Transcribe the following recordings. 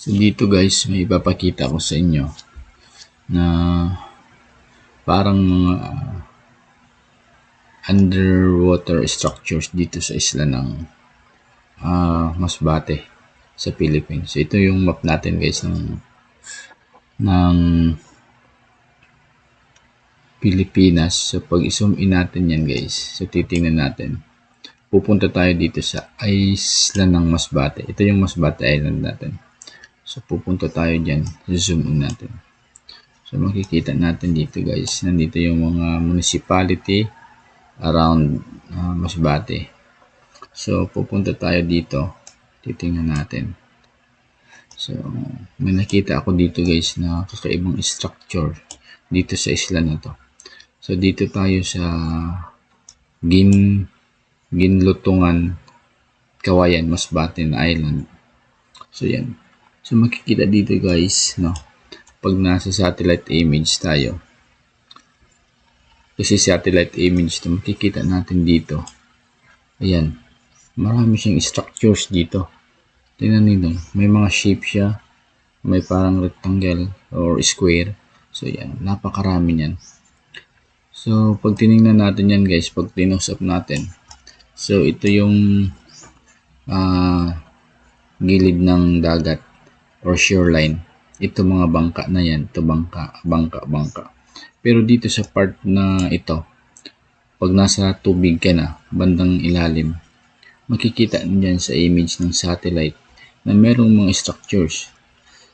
So dito guys, may ipapakita ko sa inyo na parang mga underwater structures dito sa isla ng ah, Masbate sa Philippines. So ito yung map natin guys ng ng Pilipinas. So pag i-zoom in natin yan guys, so titingnan natin. Pupunta tayo dito sa isla ng Masbate. Ito yung Masbate Island natin. So pupunta tayo dyan, zoom in natin. So makikita natin dito guys, nandito yung mga municipality around uh, Masbate. So pupunta tayo dito, titingnan natin. So may nakita ako dito guys na kakaibang structure dito sa isla na to. So dito tayo sa Gin Ginlutungan Kawayan Masbate na Island. So yan. So makikita dito guys, no. Pag nasa satellite image tayo. Kasi satellite image to makikita natin dito. Ayan. Marami siyang structures dito. Tingnan niyo, may mga shape siya. May parang rectangle or square. So yan, napakarami niyan. So pag tiningnan natin yan guys, pag tinusap natin. So ito yung ah gilid ng dagat or shoreline. Ito mga bangka na yan. Ito bangka, bangka, bangka. Pero dito sa part na ito, pag nasa tubig ka na, bandang ilalim, makikita niyan sa image ng satellite na merong mga structures.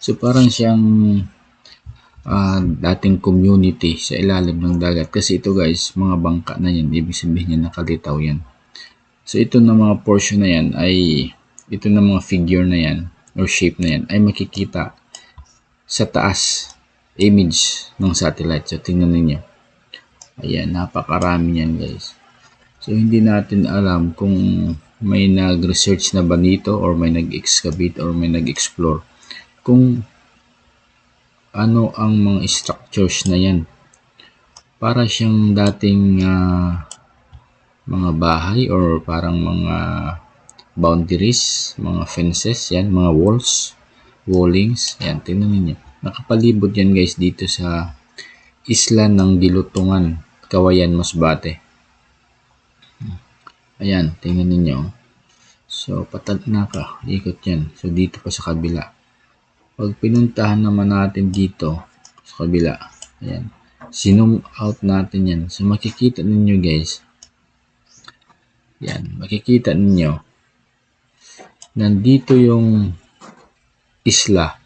So parang siyang ah, dating community sa ilalim ng dagat. Kasi ito guys, mga bangka na yan. Ibig sabihin niya nakalitaw yan. So ito na mga portion na yan ay ito na mga figure na yan or shape na yan ay makikita sa taas image ng satellite. So tingnan ninyo. Ayan, napakarami yan guys. So hindi natin alam kung may nag-research na ba nito or may nag-excavate or may nag-explore kung ano ang mga structures na yan. Para siyang dating ah, mga bahay or parang mga boundaries, mga fences, yan, mga walls, wallings, yan, tingnan ninyo. Nakapalibot yan guys dito sa isla ng Dilutungan, Kawayan, Masbate. Ayan, tingnan ninyo. So, patag na ka, ikot yan. So, dito pa sa kabila. Pag pinuntahan naman natin dito, sa kabila, ayan, sinum out natin yan. So, makikita ninyo guys, yan, makikita ninyo, nandito yung isla.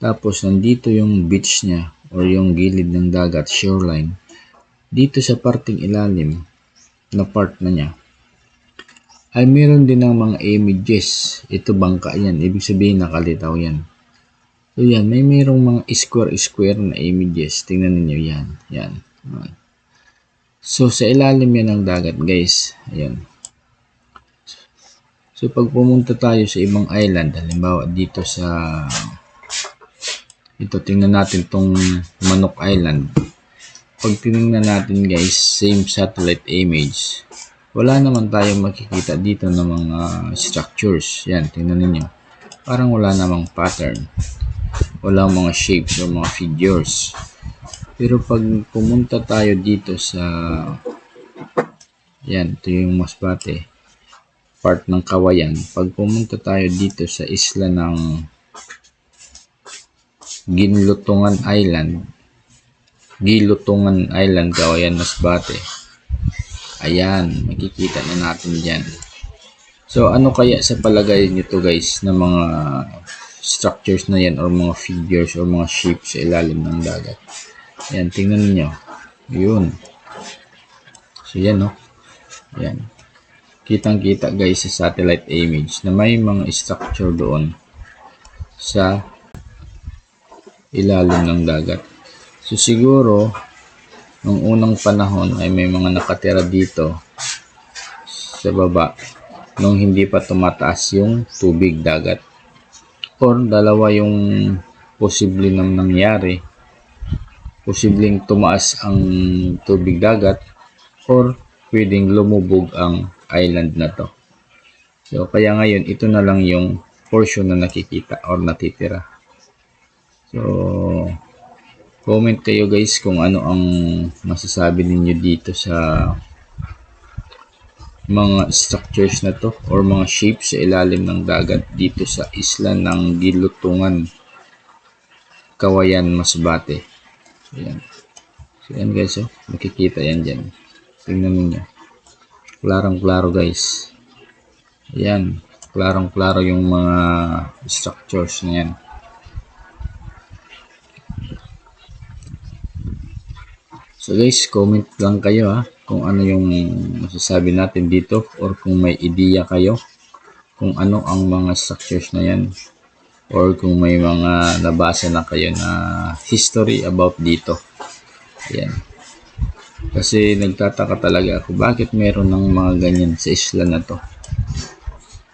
Tapos nandito yung beach niya or yung gilid ng dagat, shoreline. Dito sa parting ilalim na part na niya ay meron din ng mga images. Ito bangka yan. Ibig sabihin nakalitaw yan. So yan, may merong mga square-square na images. Tingnan niyo yan. Yan. So sa ilalim yan ng dagat guys. Ayan. So pag pumunta tayo sa ibang island, halimbawa dito sa ito tingnan natin tong Manok Island. Pag tiningnan natin guys, same satellite image. Wala naman tayong makikita dito ng mga structures. Yan, tingnan ninyo. Parang wala namang pattern. Wala mga shapes o mga figures. Pero pag pumunta tayo dito sa yan, ito yung Masbate part ng Kawayan. Pag pumunta tayo dito sa isla ng Ginlutungan Island, Gilutungan Island, Kawayan, Masbate. Ayan, makikita na natin dyan. So, ano kaya sa palagay nyo to guys na mga structures na yan or mga figures or mga shapes sa ilalim ng dagat? Ayan, tingnan niyo. Yun. So, yan, no? Ayan. Kitang-kita, guys, sa satellite image na may mga structure doon sa ilalim ng dagat. So, siguro, nung unang panahon ay may mga nakatira dito sa baba nung hindi pa tumataas yung tubig dagat. Or dalawa yung posible nang nangyari posibleng tumaas ang tubig dagat or pwedeng lumubog ang island na to. So, kaya ngayon, ito na lang yung portion na nakikita or natitira. So, comment kayo guys kung ano ang masasabi ninyo dito sa mga structures na to or mga shapes sa ilalim ng dagat dito sa isla ng Gilutungan, Kawayan, Masbate. Ayan. So, yan guys, oh. Makikita yan dyan. Tingnan ninyo. Klarong-klaro guys. Ayan. Klarong-klaro yung mga structures na yan. So guys, comment lang kayo ha kung ano yung masasabi natin dito or kung may ideya kayo kung ano ang mga structures na yan or kung may mga nabasa na kayo na history about dito. Ayan. Kasi nagtataka talaga ako bakit meron ng mga ganyan sa isla na to.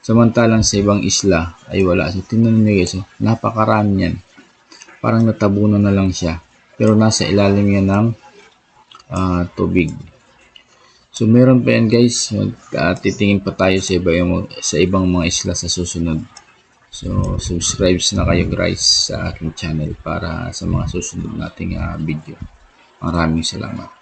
Samantalang sa ibang isla ay wala. So tingnan niyo guys, oh, napakarami yan. Parang natabunan na lang siya. Pero nasa ilalim yan ng ah, tubig. So meron pa yan guys, uh, titingin pa tayo sa, iba, sa ibang mga isla sa susunod. So subscribe na kayo guys sa aking channel para sa mga susunod nating ah, video. Maraming salamat.